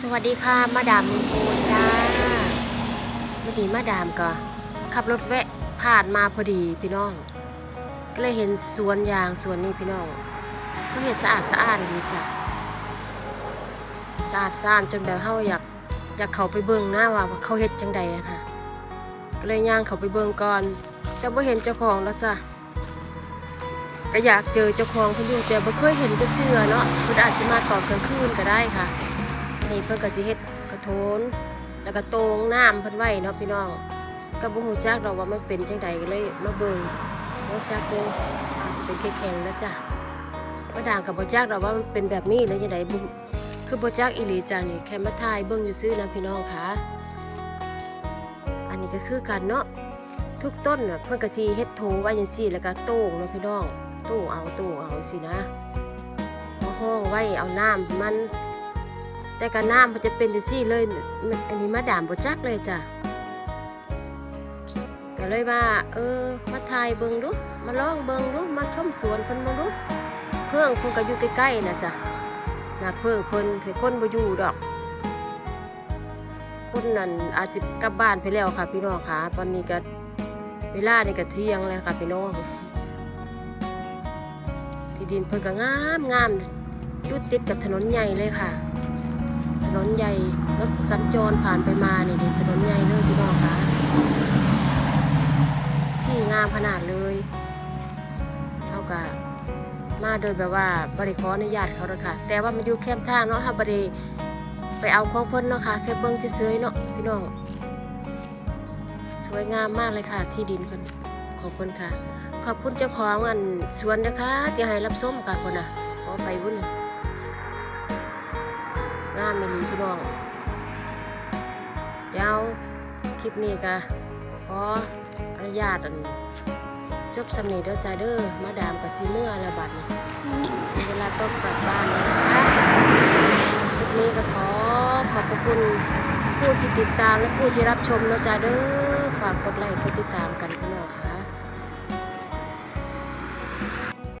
สวัสดีค่ะ มาดามมุนโพจ้าเมื่อกี้มาดามก็ ขับรถแวะผ่านมาพอดีพี่น้อง ก็เลยเห็นสวนยางสวนนี้พี่น้อง ก็เห็นสะอาดสะอาดดีจ้ะสะอาดสะอาดจนแบบเฮาอยากอยากเข้าไปเบิ่งหน้าว่าเขาเฮ็ดจังใดอะค่ะก็เลยย่างเข้าไปเบิ่งก่อนแต่บ่เห็นเจ้าของแล้วจ้ะก็อยากเจอเจ้าของเพิ่นอยู่แต่บ่เคยเห็นจักเทื่อเนาะเพิ่นอาจสิมาตอนกลางคืนก็ได้ค่ะ นี่เพิ่นก็สิเฮ็ดกระโถนแล้วก็โตงน้ำเพิ่นไว้เนาะพี่น้องก็บ่ฮู้จักดอกว่ามันเป็นจังใดก็เลยมาเบิ่งบ่จักเบิ่งเป็นแข็งๆแล้วจ้ะมาด่างกับบ่จักดอกว่ามันเป็นแบบนี้แล้วจังไดบ่คือบ่จักอีหลีจ้ะนี่แค่มาถ่ายเบิ่งซื่อๆนะพี่น้องค่ะ อันนี้ก็คือกันเนาะทุกต้นน่ะเพิ่นก็สิเฮ็ดโถไว้จังซี่แล้วก็โต้งเนาะพี่น้องโต้งเอาโต้งเอาสินะห้องไว้เอาน้ำมัน แต่การน้ำมันจะเป็นจังซี่เลยมันอันนี้มาด่ามบจักเลยจ้ะก็เลยว่า เออ มาถ่ายเบิงดู มาลองเบิงดู มาชมสวนเพิ่นเบิงดู เพิ่งเพิ่นก็อยู่ใกล้ๆนะจ้ะนะเพิ่งเพิ่นเพิ่นคนบ่อยู่ดอกคนนั้นอาจสิกลับบ้านไปแล้วค่ะ พี่น้องค่ะ ตอนนี้ก็เวลานี่ก็เที่ยงแล้วค่ะพี่น้อง ที่ดินเพิ่นก็งามงามอยู่ติดกับถนนใหญ่เลยค่ะ ใหญ่รถสัญจรผ่านไปมานี่ดิถนนใหญ่เลยพี่น้องค่ะที่งามขนาดเลยเท่ากับมาโดยแบบว่าบริขออนุญาตเขาเลยค่ะ แต่ว่ามันอยู่แคมทางเนาะถ้าบริไปเอาของเพิ่นเนาะค่ะแค่เบิ้งเฉยเนาะพี่น้องสวยงามมากเลยค่ะ ที่ดินคนของเพิ่นค่ะ ขอบคุณเจ้าของอันสวนนะคะที่ให้รับส้มกับคนน่ะขอไปบุญงามไม่ลีพี่น้องเดี๋ยวคลิปนี้ก็ขออนุญาตอันจบสำเนีเด้อจ้าเด้อมาดามกับซีเมื่อแล้วบัดนี้ถึงเวลาต้องกลับบ้านนะคะคลิปนี้ก็ขอขอบคุณผู้ที่ติดตามและผู้ที่รับชมเนาะจ้าเด้อฝากกดไลค์กดติดตามกันพี่น้องค่ะ